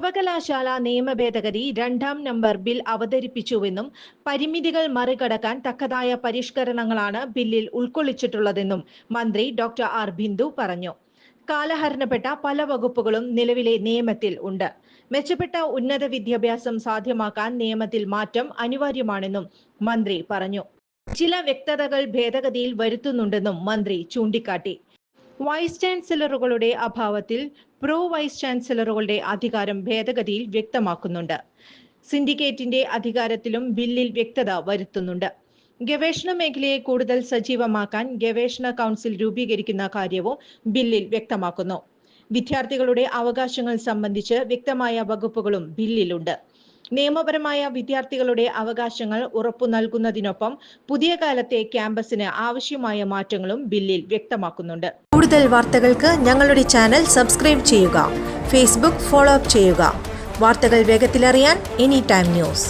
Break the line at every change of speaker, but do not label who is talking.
സർവകലാശാല നിയമ ഭേദഗതി രണ്ടാം നമ്പർ ബിൽ അവതരിപ്പിച്ചുവെന്നും പരിമിതികൾ മറികടക്കാൻ തക്കതായ പരിഷ്കരണങ്ങളാണ് ബില്ലിൽ ഉൾക്കൊള്ളിച്ചിട്ടുള്ളതെന്നും മന്ത്രി ഡോക്ടർ ആർ ബിന്ദു പറഞ്ഞു. കാലഹരണപ്പെട്ട പല വകുപ്പുകളും നിലവിലെ നിയമത്തിൽ ഉണ്ട്. മെച്ചപ്പെട്ട ഉന്നത വിദ്യാഭ്യാസം സാധ്യമാക്കാൻ നിയമത്തിൽ മാറ്റം അനിവാര്യമാണെന്നും മന്ത്രി പറഞ്ഞു. ചില വ്യക്തതകൾ ഭേദഗതിയിൽ വരുത്തുന്നുണ്ടെന്നും മന്ത്രി ചൂണ്ടിക്കാട്ടി. വൈസ് ചാൻസലറുകളുടെ അഭാവത്തിൽ പ്രോ വൈസ് ചാൻസലറുകളുടെ അധികാരം ഭേദഗതിയിൽ വ്യക്തമാക്കുന്നുണ്ട്. സിൻഡിക്കേറ്റിന്റെ അധികാരത്തിലും ബില്ലിൽ വ്യക്തത വരുത്തുന്നുണ്ട്. ഗവേഷണ മേഖലയെ കൂടുതൽ സജീവമാക്കാൻ ഗവേഷണ കൗൺസിൽ രൂപീകരിക്കുന്ന കാര്യവും ബില്ലിൽ വ്യക്തമാക്കുന്നു. വിദ്യാർത്ഥികളുടെ അവകാശങ്ങൾ സംബന്ധിച്ച് വ്യക്തമായ വകുപ്പുകളും ബില്ലിലുണ്ട്. നിയമപരമായ വിദ്യാർത്ഥികളുടെ അവകാശങ്ങൾ ഉറപ്പു നൽകുന്നതിനൊപ്പം പുതിയ കാലത്തെ ക്യാമ്പസിന് ആവശ്യമായ മാറ്റങ്ങളും ബില്ലിൽ വ്യക്തമാക്കുന്നുണ്ട്.
കൂടുതൽ വാർത്തകൾക്ക് ഞങ്ങളുടെ ചാനൽ സബ്സ്ക്രൈബ് ചെയ്യുക ഫേസ്ബുക്ക് ഫോളോ അപ്പ് ചെയ്യുക. വാർത്തകൾ വേഗത്തിലറിയാൻ എനി ടൈം ന്യൂസ്.